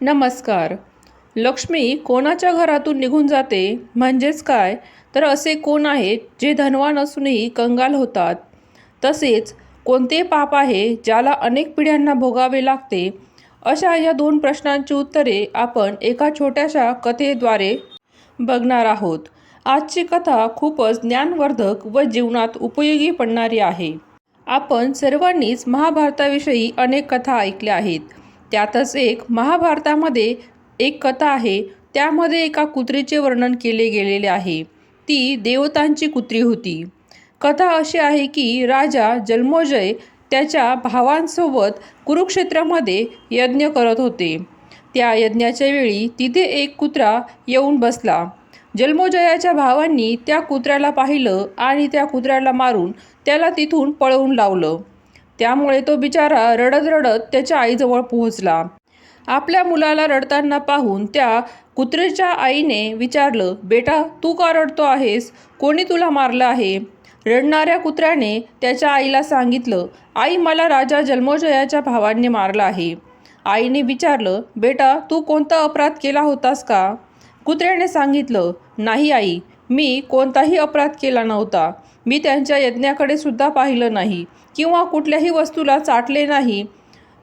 नमस्कार. लक्ष्मी कोणाच्या घरातून निघून जाते? म्हणजेच काय? तर असे कोण आहेत जे धनवान असूनही कंगाल होतात? तसेच कोणते पाप आहे ज्याला अनेक पिढ्यांना भोगावे लागते? अशा या दोन प्रश्नांची उत्तरे आपण एका छोट्याशा कथेद्वारे बघणार आहोत. आजची कथा खूपच ज्ञानवर्धक व जीवनात उपयोगी पडणारी आहे. आपण सर्वांनीच महाभारताविषयी अनेक कथा ऐकल्या आहेत. त्यातच एक महाभारतामध्ये एक कथा आहे. त्यामध्ये एका कुत्रीचे वर्णन केले गेलेले आहे. ती देवतांची कुत्री होती. कथा अशी आहे की राजा जन्मोजय त्याच्या भावांसोबत कुरुक्षेत्रामध्ये यज्ञ करत होते. त्या यज्ञाच्या वेळी तिथे एक कुत्रा येऊन बसला. जन्मोजयाच्या भावांनी त्या कुत्र्याला पाहिलं आणि त्या कुत्र्याला मारून त्याला तिथून पळवून लावलं. त्यामुळे तो बिचारा रडत रडत त्याच्या आईजवळ पोहोचला. आपल्या मुलाला रडताना पाहून त्या कुत्रेच्या आईने विचारलं बेटा तू का रडतो आहेस? कोणी तुला मारलं आहे? रडणाऱ्या कुत्र्याने त्याच्या आईला सांगितलं आई मला राजा जन्मोजयाच्या भावांनी मारलं आहे. आईने विचारलं बेटा तू कोणता अपराध केला होतास का? कुत्र्याने सांगितलं नाही आई मी कोणताही अपराध केला नव्हता. मी त्यांच्या यज्ञाकडे सुद्धा पाहिलं नाही किंवा कुठल्याही वस्तूला चाटले नाही.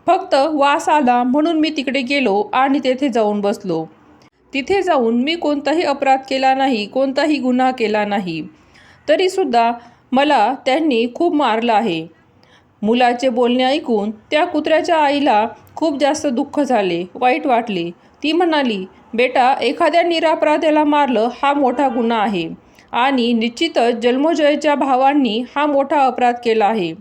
फक्त वास आला म्हणून मी तिकडे गेलो आणि तेथे जाऊन बसलो. तिथे जाऊन मी कोणताही अपराध केला नाही कोणताही गुन्हा केला नाही. तरीसुद्धा मला त्यांनी खूप मारलं आहे. मुलाचे बोलणे ऐकून त्या कुत्र्याच्या आईला खूप जास्त दुःख झाले वाईट वाटले. ती म्हणाली बेटा एखाद्या निरापराध्याला मारलं हा मोठा गुन्हा आहे. आणि निश्चितच जन्मोजयच्या भावांनी हा मोठा अपराध केला आहे.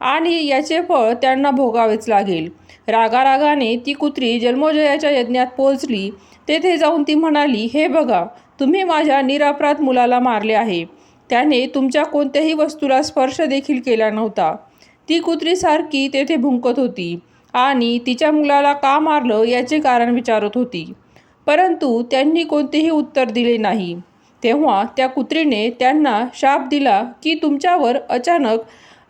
आणि याचे फळ त्यांना भोगावेच लागेल. रागारागाने ती कुत्री जन्मोजयाच्या यज्ञात पोहोचली. तेथे जाऊन ती म्हणाली हे बघा तुम्ही माझ्या निरापराध मुलाला मारले आहे. त्याने तुमच्या कोणत्याही वस्तूला स्पर्श देखील केला नव्हता. ती कुत्री सारखी तेथे भुंकत होती. आणि तिच्या मुलाला का मारलं याचे कारण विचारत होती. परंतु त्यांनी कोणतेही उत्तर दिले नाही. तेव्हा त्या कुत्रीने त्यांना शाप दिला की तुमच्यावर अचानक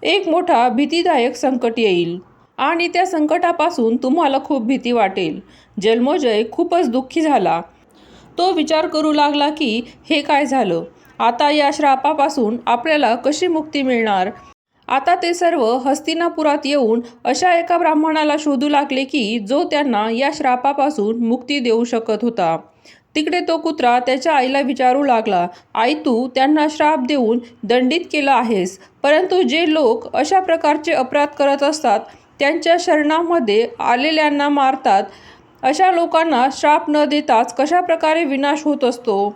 एक मोठा भीतीदायक संकट येईल. आणि त्या संकटापासून तुम्हाला खूप भीती वाटेल. जन्मोजय खूपच दुःखी झाला. तो विचार करू लागला की हे काय झालं? आता या श्रापापासून आपल्याला कशी मुक्ती मिळणार? आता ते सर्व हस्तिनापुरात येऊन अशा एका ब्राह्मणाला शोधू लागले की जो त्यांना या श्रापापासून मुक्ती देऊ शकत होता. तिकडे तो कुत्रा त्याच्या आईला विचारू लागला आई तू त्यांना श्राप देऊन दंडित केला आहेस परंतु जे लोक अशा प्रकारचे अपराध करत असतात त्यांच्या शरणामध्ये आलेल्यांना मारतात. अशा लोकांना श्राप न देताच कशा प्रकारे विनाश होत असतो?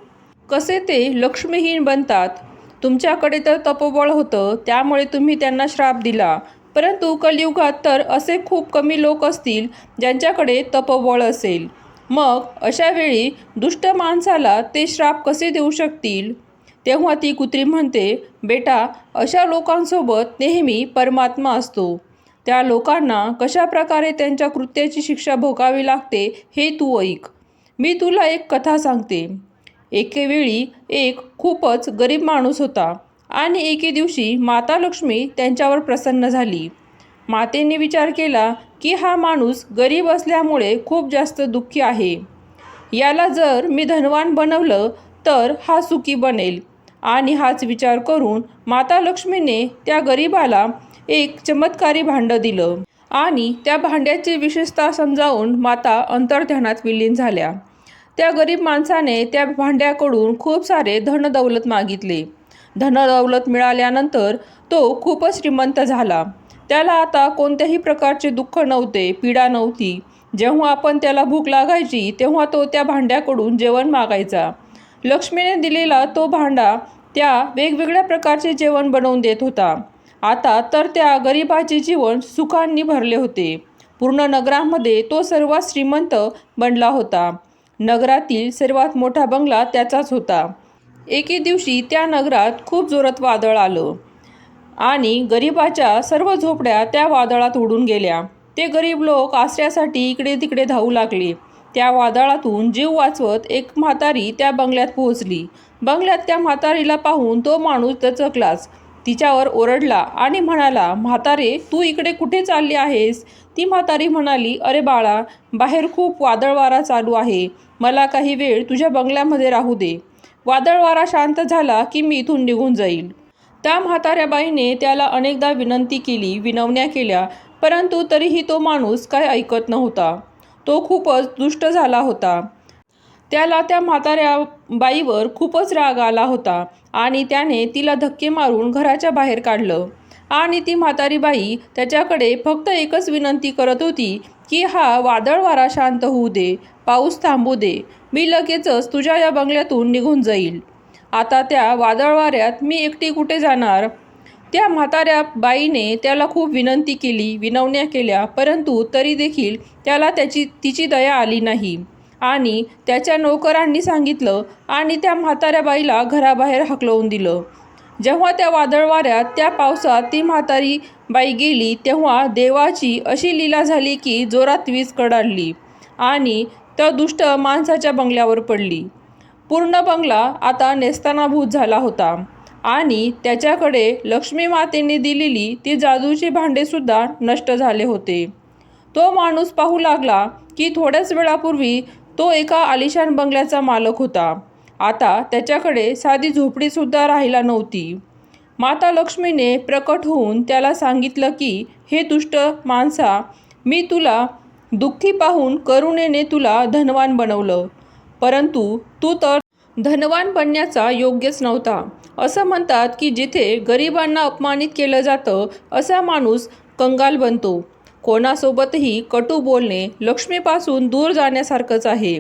कसे ते लक्ष्मीहीन बनतात? तुमच्याकडे तर तपोबळ होतं त्यामुळे तुम्ही त्यांना श्राप दिला. परंतु कलियुगात तर असे खूप कमी लोक असतील ज्यांच्याकडे तपोबळ असेल. मग अशा वेळी दुष्ट माणसाला ते श्राप कसे देऊ शकतील? तेव्हा ती कुत्री म्हणते बेटा अशा लोकांसोबत नेहमी परमात्मा असतो. त्या लोकांना कशा प्रकारे त्यांच्या कृत्याची शिक्षा भोगावी लागते हे तू ऐक. मी तुला एक कथा सांगते. एकेवेळी एक खूपच गरीब माणूस होता आणि एके दिवशी माता लक्ष्मी त्यांच्यावर प्रसन्न झाली. मातेने विचार केला की हा माणूस गरीब असल्यामुळे खूप जास्त दुःखी आहे. याला जर मी धनवान बनवलं तर हा सुखी बनेल. आणि हाच विचार करून माता लक्ष्मीने त्या गरीबाला एक चमत्कारी भांडं दिलं. आणि त्या भांड्याची विशेषता समजावून माता अंतर्ध्यानात विलीन झाल्या. त्या गरीब माणसाने त्या भांड्याकडून खूप सारे धनदौलत मागितले. धनदौलत मिळाल्यानंतर तो खूपच श्रीमंत झाला. त्याला आता कोणत्याही प्रकारचे दुःख नव्हते पीडा नव्हती. जेव्हा आपण त्याला भूक लागायची तेव्हा तो त्या भांड्याकडून जेवण मागायचा. लक्ष्मीने दिलेला तो भांडा त्या वेगवेगळ्या प्रकारचे जेवण बनवून देत होता. आता तर त्या गरिबाचे जीवन सुखांनी भरले होते. पूर्ण नगरामध्ये तो सर्वात श्रीमंत बनला होता. नगरातील सर्वात मोठा बंगला त्याचाच होता. एके दिवशी त्या नगरात खूप जोरात वादळ आलं आणि गरिबाच्या सर्व झोपड्या त्या वादळात उडून गेल्या. ते गरीब लोक आश्रयासाठी इकडे तिकडे धावू लागले. त्या वादळातून जीव वाचवत एक म्हातारी त्या बंगल्यात पोहोचली. बंगल्यात त्या म्हातारीला पाहून तो माणूस दचकलाच. तिच्यावर ओरडला आणि म्हणाला म्हातारे तू इकडे कुठे चालली आहेस? ती म्हातारी म्हणाली अरे बाळा बाहेर खूप वादळवारा चालू आहे. मला काही वेळ तुझ्या बंगल्यामध्ये राहू दे. वादळवारा शांत झाला की मी इथून निघून जाईल. त्या म्हाताऱ्या बाईने त्याला अनेकदा विनंती केली विनवण्या केल्या परंतु तरीही तो माणूस काय ऐकत नव्हता. तो खूपच दुष्ट झाला होता. त्याला त्या म्हाताऱ्या बाईवर खूपच राग आला होता आणि त्याने तिला धक्के मारून घराच्या बाहेर काढलं. आणि ती म्हातारी बाई त्याच्याकडे फक्त एकच विनंती करत होती की हा वादळ वारा शांत होऊ दे पाऊस थांबू दे मी लगेचच तुझ्या या बंगल्यातून निघून जाईल. आता त्या वादळ वाऱ्यात मी एकटी कुठे जाणार? त्या म्हाताऱ्या बाईने त्याला खूप विनंती केली विनवण्या केल्या परंतु तरी देखील त्याला त्याची तिची दया आली नाही. आणि त्याच्या नोकरांनी सांगितलं आणि त्या म्हाताऱ्या बाईला घराबाहेर हकलवून दिलं. जेव्हा त्या वादळ वाऱ्यात त्या पावसात ती म्हातारी बाई गेली तेव्हा देवाची अशी लीला झाली की जोरात वीज कडाडली आणि त्या दुष्ट माणसाच्या बंगल्यावर पडली. पूर्ण बंगला आता नेस्तानाभूत झाला होता आणि त्याच्याकडे लक्ष्मी मातेने दिलेली ती जादूची भांडेसुद्धा नष्ट झाले होते. तो माणूस पाहू लागला की थोड्याच वेळापूर्वी तो एका आलिशान बंगल्याचा मालक होता. आता त्याच्याकडे साधी झोपडीसुद्धा राहिला नव्हती. माता लक्ष्मीने प्रकट होऊन त्याला सांगितलं की हे दुष्ट माणसा मी तुला दुःखी पाहून करुणेने तुला धनवान बनवलं. परंतु तू तर धनवान बनण्याचा योग्यच नव्हता. असं म्हणतात की जिथे गरिबांना अपमानित केलं जातं असा माणूस कंगाल बनतो. कोणासोबतही कटू बोलणे लक्ष्मीपासून दूर जाण्यासारखंच आहे.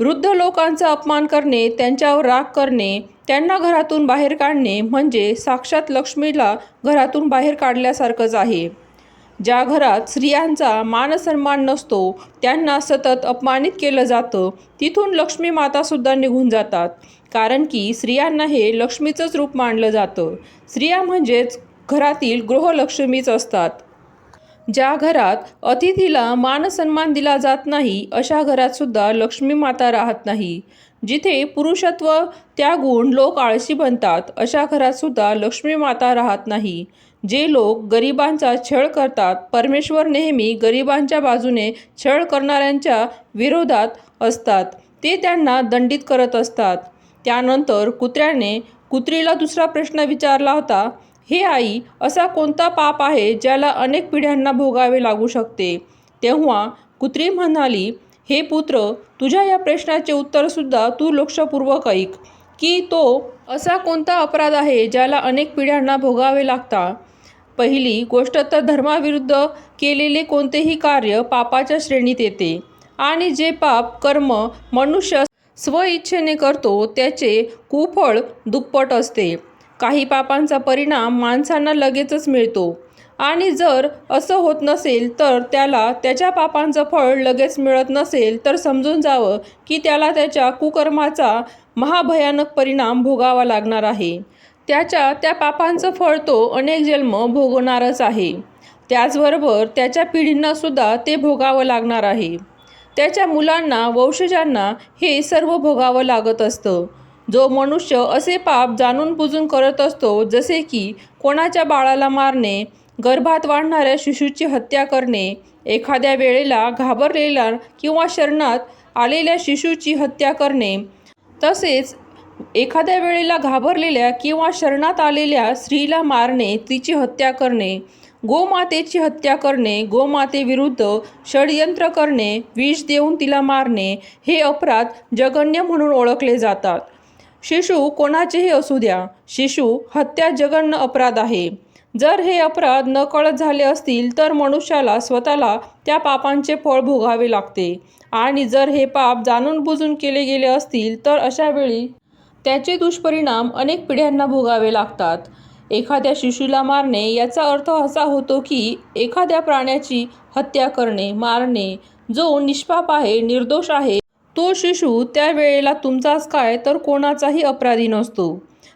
वृद्ध लोकांचा अपमान करणे त्यांच्यावर राग करणे त्यांना घरातून बाहेर काढणे म्हणजे साक्षात लक्ष्मीला घरातून बाहेर काढल्यासारखंच आहे. ज्या घरात स्त्रियांचा मानसन्मान नसतो त्यांना सतत अपमानित केलं जातं तिथून लक्ष्मी मातासुद्धा निघून जातात. कारण की स्त्रियांना हे लक्ष्मीचंच रूप मानलं जातं. स्त्रिया म्हणजेच घरातील गृहलक्ष्मीच असतात. ज्या घरात अतिथीला मानसन्मान दिला जात नाही अशा घरात सुद्धा लक्ष्मी माता राहत नाही. जिथे पुरुषत्व त्यागून लोक आळशी बनतात अशा घरात सुद्धा लक्ष्मी माता राहत नाही. जे लोक गरिबांचा छळ करतात परमेश्वर नेहमी गरिबांच्या बाजूने छळ करणाऱ्यांच्या विरोधात असतात. ते त्यांना दंडित करत असतात. त्यानंतर कुत्र्याने कुत्रीला दुसरा प्रश्न विचारला होता हे आई असा कोणता पाप आहे ज्याला अनेक पिढ्यांना भोगावे लागू शकते? तेव्हा कुत्री म्हणाली हे पुत्र तुझ्या या प्रश्नाचे उत्तरसुद्धा तू लक्षपूर्वक ऐक की तो असा कोणता अपराध आहे ज्याला अनेक पिढ्यांना भोगावे लागता? पहिली गोष्ट तर धर्माविरुद्ध केलेले कोणतेही कार्य पापाच्या श्रेणीत येते आणि जे पाप कर्म मनुष्य स्वइच्छेने करतो त्याचे कुफळ दुप्पट असते. काही पापांचा परिणाम माणसांना लगेचच मिळतो. आणि जर असं होत नसेल तर त्याला त्याच्या पापांचं फळ लगेच मिळत नसेल तर समजून जावं की त्याला त्याच्या कुकर्माचा महाभयानक परिणाम भोगावा लागणार आहे. त्याच्या त्या पापांचं फळ तो अनेक जन्म भोगणारच आहे. त्याचबरोबर त्याच्या पिढींनासुद्धा ते भोगावं लागणार आहे. त्याच्या मुलांना वंशजांना हे सर्व भोगावं लागत असतं. जो मनुष्य असे पाप जाणून बुजून करत असतो जसे की कोणाच्या बाळाला मारणे गर्भात वाढणाऱ्या शिशूची हत्या करणे एखाद्या वेळेला घाबरलेला किंवा शरणात आलेल्या शिशूची हत्या करणे तसेच एखाद्या वेळेला घाबरलेल्या किंवा शरणात आलेल्या स्त्रीला मारणे तिची हत्या करणे गोमातेची हत्या करणे गोमातेविरुद्ध षडयंत्र करणे विष देऊन तिला मारणे हे अपराध जगण्य म्हणून ओळखले जातात. शिशू कोणाचेही असू द्या. शिशू हत्या जगन्न अपराध आहे. जर हे अपराध नकळत झाले असतील तर मनुष्याला स्वतःला त्या पापांचे फळ भोगावे लागते. आणि जर हे पाप जाणून बुजून केले गेले असतील तर अशा वेळी त्याचे दुष्परिणाम अनेक पिढ्यांना भोगावे लागतात. एखाद्या शिशूला मारणे याचा अर्थ असा होतो की एखाद्या प्राण्याची हत्या करणे मारणे जो निष्पाप आहे निर्दोष आहे तो शिशू त्यावेळेला तुमचाच काय तर कोणाचाही अपराधी नसतो.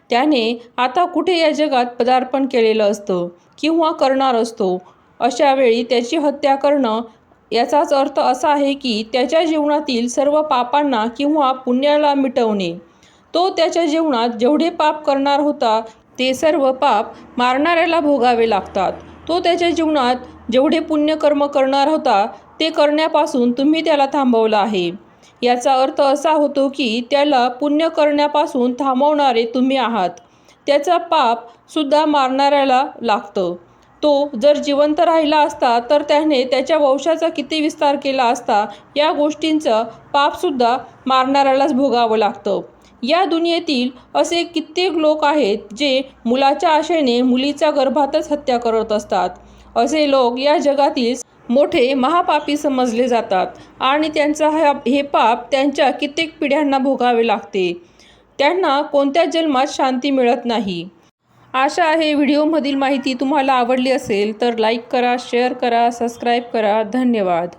त्याने आता कुठे या जगात पदार्पण केलेलं असतं किंवा करणार असतो? अशा वेळी त्याची हत्या करणं याचाच अर्थ असा आहे की त्याच्या जीवनातील सर्व पापांना किंवा पुण्याला मिटवणे. तो त्याच्या जीवनात जेवढे पाप करणार होता ते सर्व पाप मारणाऱ्याला भोगावे लागतात. तो त्याच्या जीवनात जेवढे पुण्यकर्म करणार होता ते करण्यापासून तुम्ही त्याला थांबवलं आहे. याचा अर्थ असा होतो की त्याला पुण्य करण्यापासून थांबवणारे तुम्ही आहात. त्याचा पापसुद्धा मारणाऱ्याला लागतं. तो जर जिवंत राहिला असता तर त्याने त्याच्या वंशाचा किती विस्तार केला असता या गोष्टींचं पापसुद्धा मारणाऱ्यालाच भोगावं लागतं. या दुनियेतील असे कित्येक लोक आहेत जे मुलाच्या आशेने मुलीच्या गर्भातच हत्या करत असतात. असे लोक या जगातील मोठे महापापी समजले जातात आणि त्यांचा हा हे पाप त्यांच्या कित्येक पिढ्यांना भोगावे लागते. त्यांना कोणत्या जन्मात शांती मिळत नाही. आशा आहे व्हिडिओमधील माहिती तुम्हाला आवडली असेल तर लाईक करा शेअर करा सबस्क्राईब करा. धन्यवाद.